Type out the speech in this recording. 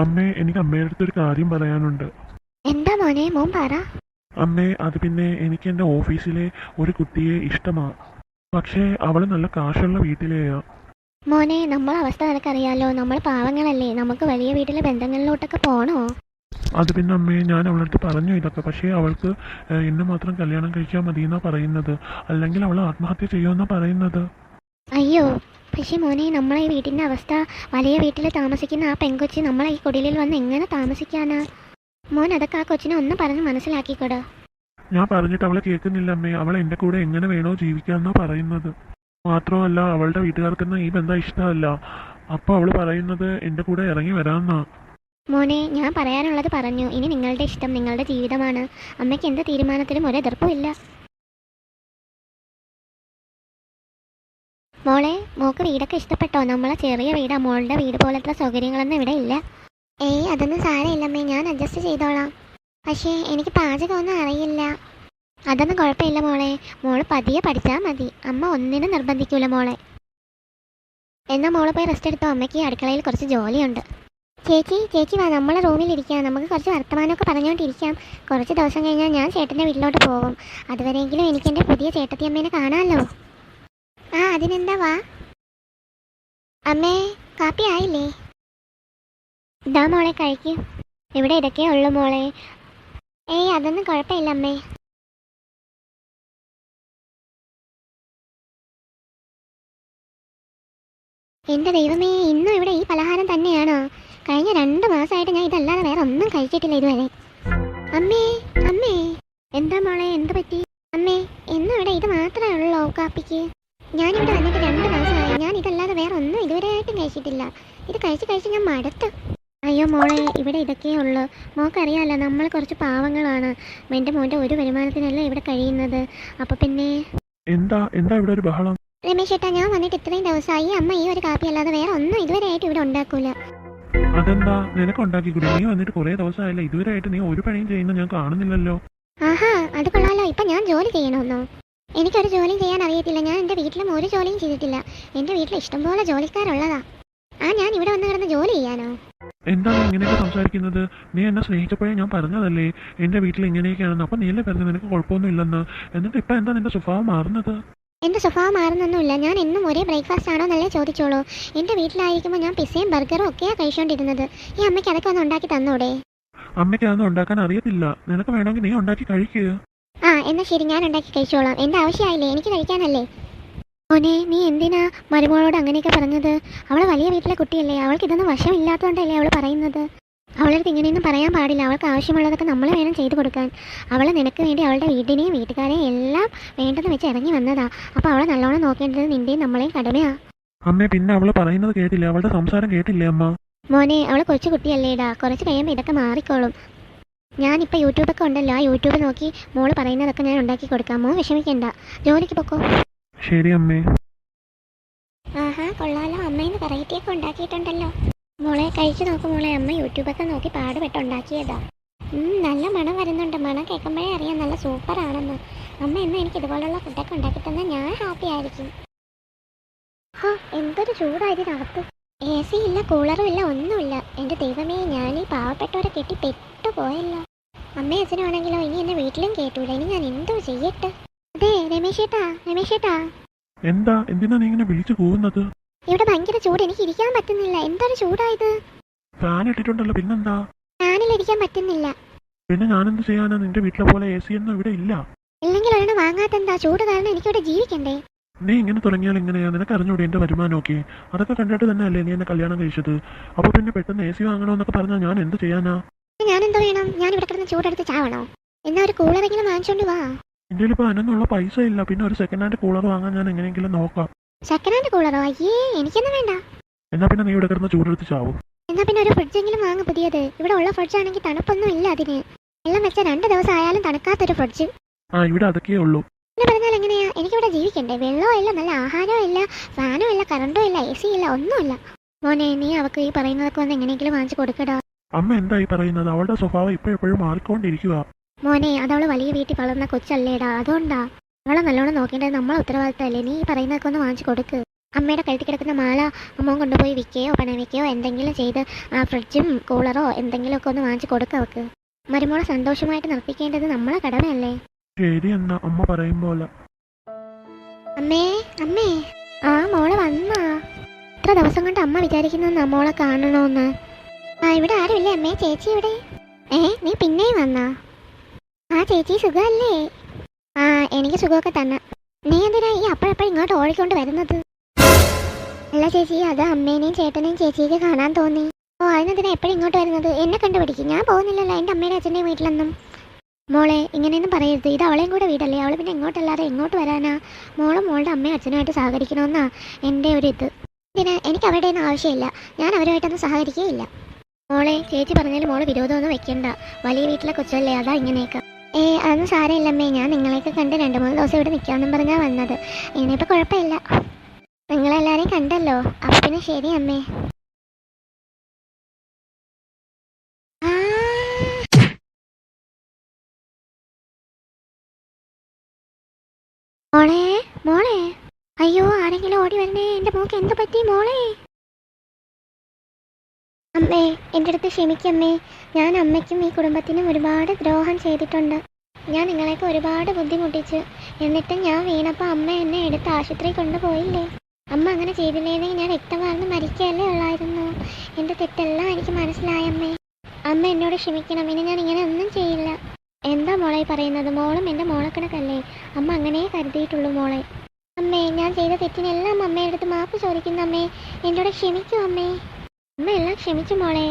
അമ്മേ എനിക്ക് അമ്മയുടെ അടുത്ത് ഒരു കാര്യം പറയാനുണ്ട്. എന്താ മോനെ മോൻ പറ. അമ്മേ അത് പിന്നെ എനിക്ക് എന്റെ ഓഫീസിലെ ഒരു കുട്ടിയെ ഇഷ്ടമാ. പക്ഷേ അവൾ നല്ല കാശുള്ള വീട്ടിലെയാ. മോനെ നമ്മളെ അവസ്ഥ നിനക്കറിയാലോ. നമ്മൾ പാവങ്ങളല്ലേ. നമുക്ക് വലിയ വീട്ടിലെ ബന്ധങ്ങളിലോട്ടൊക്കെ പോണോ? അത് പിന്നെ അമ്മേ ഞാൻ അവളുടെ അടുത്ത് പറഞ്ഞു ഇതൊക്കെ. പക്ഷേ അവൾക്ക് എന്നെ മാത്രം കല്യാണം കഴിക്കാൻ മതി എന്നാ പറയുന്നത്. അല്ലെങ്കിൽ അവൾ ആത്മഹത്യ ചെയ്യുമെന്നാ പറയുന്നത്. അയ്യോ പക്ഷെ മോനെ നമ്മളെ ഈ വീട്ടിന്റെ അവസ്ഥ വലിയ വീട്ടിൽ താമസിക്കുന്ന ആ പെൺകൊച്ചി നമ്മളെ ഈ കുടിലിൽ വന്ന് എങ്ങനെ താമസിക്കാനാ? മോൻ അതൊക്കെ ആ കൊച്ചിനെ ഒന്ന് പറഞ്ഞ് മനസ്സിലാക്കിക്കൊടു. ഞാൻ പറഞ്ഞിട്ട് അവളെ കേൾക്കുന്നില്ല അമ്മേ. അവൾ എന്റെ കൂടെ എങ്ങനെ വേണോ ജീവിക്കാന്നാ പറയുന്നത്. മാത്രമല്ല അവളുടെ വീട്ടുകാർക്കൊന്നും ഈ ബന്ധം ഇഷ്ടമല്ല. അപ്പൊ അവൾ പറയുന്നത് എന്റെ കൂടെ ഇറങ്ങി വരാന്നാ. മോനെ ഞാൻ പറയാനുള്ളത് പറഞ്ഞു. ഇനി നിങ്ങളുടെ ഇഷ്ടം നിങ്ങളുടെ ജീവിതമാണ്. അമ്മയ്ക്ക് എന്ത് തീരുമാനത്തിലും ഒരു എതിർപ്പുമില്ല മോളെ മോക്ക് വീടൊക്കെ ഇഷ്ടപ്പെട്ടോ? നമ്മളെ ചെറിയ വീടാ. മോളുടെ വീട് പോലത്തെ സൗകര്യങ്ങളൊന്നും ഇവിടെ ഇല്ല. ഏയ് അതൊന്നും സാരമില്ലമ്മേ. ഞാൻ അഡ്ജസ്റ്റ് ചെയ്തോളാം. പക്ഷേ എനിക്ക് പാചകമൊന്നും അറിയില്ല. അതൊന്നും കുഴപ്പമില്ല മോളെ. മോൾ പതിയെ പഠിച്ചാൽ മതി. അമ്മ ഒന്നിനും നിർബന്ധിക്കൂല മോളെ. എന്നാൽ മോൾ പോയി റെസ്റ്റ് എടുത്തോ? അമ്മയ്ക്ക് അടുക്കളയിൽ കുറച്ച് ജോലിയുണ്ട്. ചേച്ചി ചേച്ചി വാ. നമ്മളെ റൂമിലിരിക്കാം നമുക്ക് കുറച്ച് വർത്തമാനമൊക്കെ പറഞ്ഞുകൊണ്ടിരിക്കാം കുറച്ച് ദിവസം കഴിഞ്ഞാൽ ഞാൻ ചേട്ടന്റെ വീട്ടിലോട്ട് പോകും. അതുവരെയെങ്കിലും എനിക്ക് എന്റെ പുതിയ ചേട്ടത്തിയമ്മേനെ കാണാമല്ലോ. ആ അതിനെന്താ വാ? അമ്മേ കാപ്പി ആയില്ലേ? ഇതാ മോളെ കഴിക്കൂ. ഇവിടെ ഇതൊക്കെ ഉള്ളു മോളെ. ഏയ് അതൊന്നും കുഴപ്പമില്ല അമ്മേ. എന്റെ ദൈവമേ ഇന്നും ഇവിടെ ഈ പലഹാരം തന്നെയാണോ? കഴിഞ്ഞ രണ്ട് മാസമായിട്ട് ഞാൻ ഇതല്ലാതെ വേറെ ഒന്നും കഴിച്ചിട്ടില്ല ഇതുവരെ. അമ്മേ അമ്മേ. എന്താ മോളെ എന്ത് പറ്റി? അമ്മേ ഇന്നും ഇവിടെ ഇത് മാത്രമേ ഉള്ളൂ കാപ്പിക്ക്? ഞാനിവിടെ വന്നിട്ട് രണ്ട് മാസമായി. ഞാൻ ഇതല്ലാതെ വേറെ ഒന്നും ഇതുവരെ ഇതുവരെയായിട്ടും കഴിച്ചിട്ടില്ല. ഇത് കഴിച്ച് കഴിച്ച് ഞാൻ മടുത്തു. അയ്യോ മോളെ ഇവിടെ ഇതൊക്കെയേ ഉള്ളൂ. മോക്കറിയാലോ നമ്മൾ കുറച്ച് പാവങ്ങളാണ്. എന്റെ മോന്റെ ഒരു വരുമാനത്തിനല്ല ഇവിടെ കഴിയുന്നത്. അപ്പോൾ പിന്നെ? എന്താ എന്താ ഇവിടെ ഒരു ബഹളം? രമേശ് ഏട്ടാ ഞാൻ വന്നിട്ട് ഇത്രയും ദിവസമായി അമ്മ ഈ ഒരു കാപ്പി അല്ലാതെ വേറെ ഒന്നും ഇതുവരെ ആയിട്ട് ഇവിടെ ഉണ്ടാക്കൂല. അതെന്താ? നിനക്ക് ഉണ്ടാക്കിക്കൂടെ? നീ വന്നിട്ട് കുറേ ദിവസമായില്ല. ഇതുവരെയായിട്ട് നീ ഒരു പണിയും ചെയ്യുന്ന ഞാൻ കാണുന്നില്ലല്ലോ. ആഹാ അത് കൊള്ളാലോ. ഇപ്പൊ ഞാൻ ജോലി ചെയ്യണമെന്നോ എനിക്കൊരു ജോലിയും ചെയ്യാൻ അറിയത്തില്ല. ഞാൻ എന്റെ വീട്ടിലും ഒരു ജോലിയും ചെയ്തിട്ടില്ല. എന്റെ വീട്ടിൽ ഇഷ്ടംപോലെ ജോലിക്കാരുള്ളതാ. ആ ഞാൻ ഇവിടെ വന്ന് കിടന്ന് ജോലി ചെയ്യാനോ? എന്താണ് ഇങ്ങനെയൊക്കെ സംസാരിക്കുന്നത്? നീ എന്നെ സ്നേഹിച്ചപ്പോഴേ ഞാൻ പറഞ്ഞതല്ലേ? എന്റെ വീട്ടിൽ ഇങ്ങനെയൊക്കെയാണെന്ന്. അപ്പം നീയല്ലേ പറഞ്ഞു നിനക്ക് കുഴപ്പമൊന്നും ഇല്ലെന്ന് എന്നിട്ട് ഇപ്പം എന്താ നിന്റെ സ്വഭാവം മാറുന്നത്? എന്റെ സ്വഭാവം മാറുന്നൊന്നുമില്ല. ഞാൻ എന്നും ഒരേ ബ്രേക്ക്ഫാസ്റ്റ് ആണോ എന്നല്ലേ ചോദിച്ചോളൂ. എന്റെ വീട്ടിലായിരിക്കുമ്പോൾ ഞാൻ പിസയും ബർഗറും ഒക്കെയാണ് കഴിച്ചുകൊണ്ടിരുന്നത് ഈ അമ്മയ്ക്ക് അതൊക്കെ ഒന്ന് ഉണ്ടാക്കി തന്നോടെ? അമ്മയ്ക്ക് അതൊന്നും ഉണ്ടാക്കാൻ അറിയത്തില്ല. നിനക്ക് വേണമെങ്കിൽ നീ ഉണ്ടാക്കി കഴിക്കുക എന്നാ ശരി ഞാൻ ഉണ്ടാക്കി കഴിച്ചോളാം. എന്റെ ആവശ്യമായില്ലേ? എനിക്ക് കഴിക്കാനല്ലേ. മോനെ നീ എന്തിനാ മരുമോളോട് അങ്ങനെയൊക്കെ പറഞ്ഞത്? അവൾ വലിയ വീട്ടിലെ കുട്ടിയല്ലേ. അവൾക്ക് ഇതൊന്നും വശമില്ലാത്തതുകൊണ്ടല്ലേ അവൾ പറയുന്നത്? അവളടുത്ത് ഇങ്ങനെയൊന്നും പറയാൻ പാടില്ല. അവൾക്ക് ആവശ്യമുള്ളതൊക്കെ നമ്മൾ വേണം ചെയ്തു കൊടുക്കാൻ. അവൾ നിനക്ക് വേണ്ടി അവളുടെ വീടിനെയും വീട്ടുകാരെയും എല്ലാം വേണ്ടെന്ന് വെച്ച് ഇറങ്ങി വന്നതാ. അപ്പോൾ അവളെ നല്ലോണം നോക്കേണ്ടത് നിന്റെയും നമ്മളെയും കടമയാ. അമ്മേ പിന്നെ അവൾ പറയുന്നത് കേട്ടില്ല? അവളുടെ സംസാരം കേട്ടില്ലേ അമ്മ? മോനെ അവൾ കൊച്ചു കുട്ടിയല്ലേടാ. കുറച്ച് കഴിയുമ്പോൾ ഇതൊക്കെ മാറിക്കോളും. ഞാനിപ്പോൾ യൂട്യൂബൊക്കെ ഉണ്ടല്ലോ ആ യൂട്യൂബ് നോക്കി മോൾ പറയുന്നതൊക്കെ ഞാൻ ഉണ്ടാക്കി കൊടുക്കാം. മോൻ വിഷമിക്കണ്ട. ജോലിക്ക് പൊക്കോ? ശരി അമ്മേ. ആഹാ കൊള്ളാലോ. അമ്മയിന്ന് വെറൈറ്റിയൊക്കെ ഉണ്ടാക്കിയിട്ടുണ്ടല്ലോ. മോളെ കഴിച്ചു നോക്കും മോളെ. അമ്മ യൂട്യൂബൊക്കെ നോക്കി പാടുപെട്ട് ഉണ്ടാക്കിയതാ. നല്ല മണം വരുന്നുണ്ട്. മണം കേൾക്കുമ്പോഴേ അറിയാം നല്ല സൂപ്പർ ആണെന്ന് അമ്മ ഇന്ന് എനിക്ക് ഇതുപോലുള്ള ഫുഡൊക്കെ ഉണ്ടാക്കി തന്നാൽ ഞാൻ ഹാപ്പി ആയിരിക്കും. ഹാ എന്തൊരു ചൂടായിരുന്നു ഇതിനകത്ത്. എ സി ഇല്ല കൂളറും ഇല്ല ഒന്നുമില്ല. എന്റെ ദൈവമേ ഞാൻ ഈ പാവപ്പെട്ടവരെ കെട്ടി പെട്ടുപോയല്ലോ അമ്മയും അച്ഛനാണെങ്കിലോ ഇനി എന്നെ വീട്ടിലും കേട്ടൂല ഇനി ഞാൻ എന്തോ ചെയ്യട്ടെ? അതെ രമേശേട്ടാ രമേശേട്ടാ. എന്താ? എന്തിനാ നീ ഇങ്ങനെ വിളിച്ചു പോകുന്നത് ഇവിടെ ഭയങ്കര ചൂട്. എനിക്ക് ഇരിക്കാൻ പറ്റുന്നില്ല. എന്തൊരു ചൂടായത്? ഫാൻ ഇട്ടിട്ടുണ്ടല്ലോ. പിന്നെന്താ? ഫാനിൽ ഇരിക്കാൻ പറ്റുന്നില്ല. പിന്നെ ഞാൻ ഞാനെന്ത് ചെയ്യാനാ? നിന്റെ വീട്ടിലെ പോലെ എ സി ഒന്നും ഇവിടെ ഇല്ല. ഇല്ലെങ്കിൽ ഒരെണ്ണം വാങ്ങാത്തെന്താ? ചൂട് കാരണം എനിക്ക് ഇവിടെ ജീവിക്കണ്ടേ? നീ ഇങ്ങനെ തുടങ്ങിയാൽ എങ്ങനെയാ? നിനക്ക് അറിഞ്ഞൂടെ എന്റെ വരുമാനമൊക്കെ? അതൊക്കെ കണ്ടിട്ട് തന്നെ അല്ലേ നീ എന്നെ കല്യാണം കഴിച്ചത്? അപ്പൊ പിന്നെ പെട്ടെന്ന് എ സി വാങ്ങണമെന്നൊക്കെ പറഞ്ഞാൽ ഞാൻ എന്ത് ചെയ്യാനാ? ഞാൻ എന്തോ വേണം ഞാൻ ഇവിടെ കിടന്ന് ചൂടെടുത്ത് ചാവണോ എന്നാ ഒരു കൂളറെങ്കിലും വാങ്ങിച്ചോണ്ട് വാ. എന്റെ ഇപ്പൊ അതിനൊന്നുള്ള പൈസ ഇല്ല. പിന്നെ ഒരു സെക്കൻഡ് ഹാൻഡ് കൂളർ വാങ്ങാൻ ഞാൻ എങ്ങനെയെങ്കിലും നോക്കാം. സെക്കൻഡ് ഹാൻഡ് കൂളറോ? അയ്യേ എനിക്കൊന്നും വേണ്ട. എന്നാ പിന്നെ നീ ഇവിടെ കിടന്ന് ചൂടെടുത്ത് ചാവും. എന്നാ പിന്നെ ഒരു ഫ്രിഡ്ജെങ്കിലും വാങ്ങ പുതിയത്. ഇവിടെ ഉള്ള ഫ്രിഡ്ജ് ആണെങ്കിൽ തണുപ്പൊന്നും ഇല്ല അതിന്. വെള്ളം വെച്ച രണ്ട് ദിവസം ആയാലും തണുക്കാത്തൊരു ഫ്രിഡ്ജ് ആ ഇവിടെ അതൊക്കെയേ ഉള്ളൂ. പിന്നെ പറഞ്ഞാൽ എങ്ങനെയാ? എനിക്കിവിടെ ജീവിക്കണ്ടേ? വെള്ളവും ഇല്ല നല്ല ആഹാരവും ഇല്ല ഫാനും ഇല്ല കറണ്ടും ഇല്ല എ സി ഇല്ല. ഒന്നുമില്ല മോനെ നീ അവക്ക് ഈ പറയുന്നതൊക്കെ ഒന്ന് എങ്ങനെയെങ്കിലും വാങ്ങിച്ചു കൊടുക്കടാ. അമ്മ എന്തായി പറയുന്നത്? അവളുടെ സ്വഭാവം ഇപ്പോഴെപ്പോഴും മാറിക്കൊണ്ടിരിക്കുക മോനെ അതവൾ വലിയ വീട്ടിൽ വളർന്ന കൊച്ചല്ലേടാ. അതുകൊണ്ടാ. അവളെ നല്ലോണം നോക്കേണ്ടത് നമ്മളെ ഉത്തരവാദിത്തമല്ലേ? നീ ഈ പറയുന്നതൊക്കെ ഒന്ന് വാങ്ങിച്ചു കൊടുക്ക്. അമ്മയുടെ കഴുത്തി കിടക്കുന്ന മാല അമ്മ കൊണ്ടുപോയി വിൽക്കുകയോ പണവിക്കുകയോ എന്തെങ്കിലും ചെയ്ത് ആ ഫ്രിഡ്ജും കൂളറോ എന്തെങ്കിലുമൊക്കെ ഒന്ന് വാങ്ങിച്ചു കൊടുക്കുക അവക്ക് മരുമോളെ സന്തോഷമായിട്ട് നിർത്തിക്കേണ്ടത് നമ്മളെ കടമയല്ലേ? ശരി എന്നാ അമ്മ പറയും പോലെ. അമ്മേ അമ്മേ. ആ മോളെ വന്നാ. ഇത്ര ദിവസം കൊണ്ട് അമ്മ വിചാരിക്കുന്ന മോളെ കാണണോന്ന്? ആ ഇവിടെ ആരുമില്ല അമ്മേ? ചേച്ചി ഇവിടെ ഏ നീ പിന്നെയും വന്നാ? ആ ചേച്ചി സുഖമല്ലേ? ആ എനിക്ക് സുഖമൊക്കെ തന്നെ. നീ എന്തിനാ ഈ അപ്പോഴപ്പോഴും ഇങ്ങോട്ട് ഓടിക്കൊണ്ട് വരുന്നത്? അല്ല ചേച്ചി അത് അമ്മേനെയും ചേട്ടനെയും ചേച്ചിയൊക്കെ കാണാൻ തോന്നി. ഓ അതിനെന്തിനാ എപ്പോഴും ഇങ്ങോട്ട് വരുന്നത്? എന്നെ കണ്ടുപിടിക്കും. ഞാൻ പോകുന്നില്ലല്ലോ എന്റെ അമ്മയുടെ അച്ഛന്റെ വീട്ടിലൊന്നും. മോളെ ഇങ്ങനെയൊന്നും പറയരുത്. ഇത് അവളെയും കൂടെ വീടല്ലേ? അവൾ പിന്നെ ഇങ്ങോട്ടല്ലാതെ എങ്ങോട്ട് വരാനാ? മോളും മോളുടെ അമ്മയും അച്ഛനുമായിട്ട് സഹകരിക്കണമെന്നാ എന്റെ ഒരു ഇത്. ഇതിന് എനിക്ക് അവരുടെ ഒന്നും ആവശ്യമില്ല. ഞാൻ അവരുമായിട്ടൊന്നും സഹകരിക്കുകയില്ല. മോളെ ചേച്ചി പറഞ്ഞാലും മോൾ വിരോധമൊന്നും വെക്കണ്ട. വലിയ വീട്ടിലെ കൊച്ചല്ലേ അതാ ഇങ്ങനെയൊക്കെ. ഏ അതൊന്നും സാരമില്ലമ്മേ. ഞാൻ നിങ്ങളെയൊക്കെ കണ്ട് രണ്ട് മൂന്ന് ദിവസം ഇവിടെ നിൽക്കാമെന്നും പറഞ്ഞാൽ വന്നത്. ഇനിയിപ്പോൾ കുഴപ്പമില്ല. നിങ്ങളെല്ലാവരെയും കണ്ടല്ലോ. അപ്പം പിന്നെ ശരി അമ്മേ. മോളെ മോളെ. അയ്യോ ആരെങ്കിലും ഓടി വരണേ എന്റെ മോക്ക് എന്ത് പറ്റി മോളെ? അമ്മേ എന്റെ അടുത്ത് ക്ഷമിക്കമ്മേ ഞാൻ അമ്മയ്ക്കും ഈ കുടുംബത്തിനും ഒരുപാട് ദ്രോഹം ചെയ്തിട്ടുണ്ട്. ഞാൻ നിങ്ങളെയൊക്കെ ഒരുപാട് ബുദ്ധിമുട്ടിച്ചു. എന്നിട്ടും ഞാൻ വീണപ്പോൾ അമ്മ എന്നെ എടുത്ത് ആശുപത്രി കൊണ്ടുപോയില്ലേ? അമ്മ അങ്ങനെ ചെയ്തില്ലേന്നെങ്കിൽ ഞാൻ രക്തമാർന്ന് മരിക്കുകയല്ലേ ഉള്ളായിരുന്നു. എന്റെ തെറ്റെല്ലാം എനിക്ക് മനസ്സിലായമ്മേ അമ്മ. എന്നോട് ക്ഷമിക്കണം. ഇനി ഞാൻ ഇങ്ങനെ ഒന്നും ചെയ്യില്ല. എന്താ മോളെ പറയുന്നത്? മോളും എന്റെ മോളക്കണക്കല്ലേ. അമ്മ അങ്ങനെ കരുതിയിട്ടുള്ളൂ മോളെ. അമ്മേ ഞാൻ ചെയ്ത തെറ്റിനെല്ലാം അമ്മയുടെ അടുത്ത് മാപ്പ് ചോദിക്കുന്നു അമ്മേ. എന്നോട് ക്ഷമിക്കൂ അമ്മേ. അമ്മ എല്ലാം ക്ഷമിച്ചു മോളെ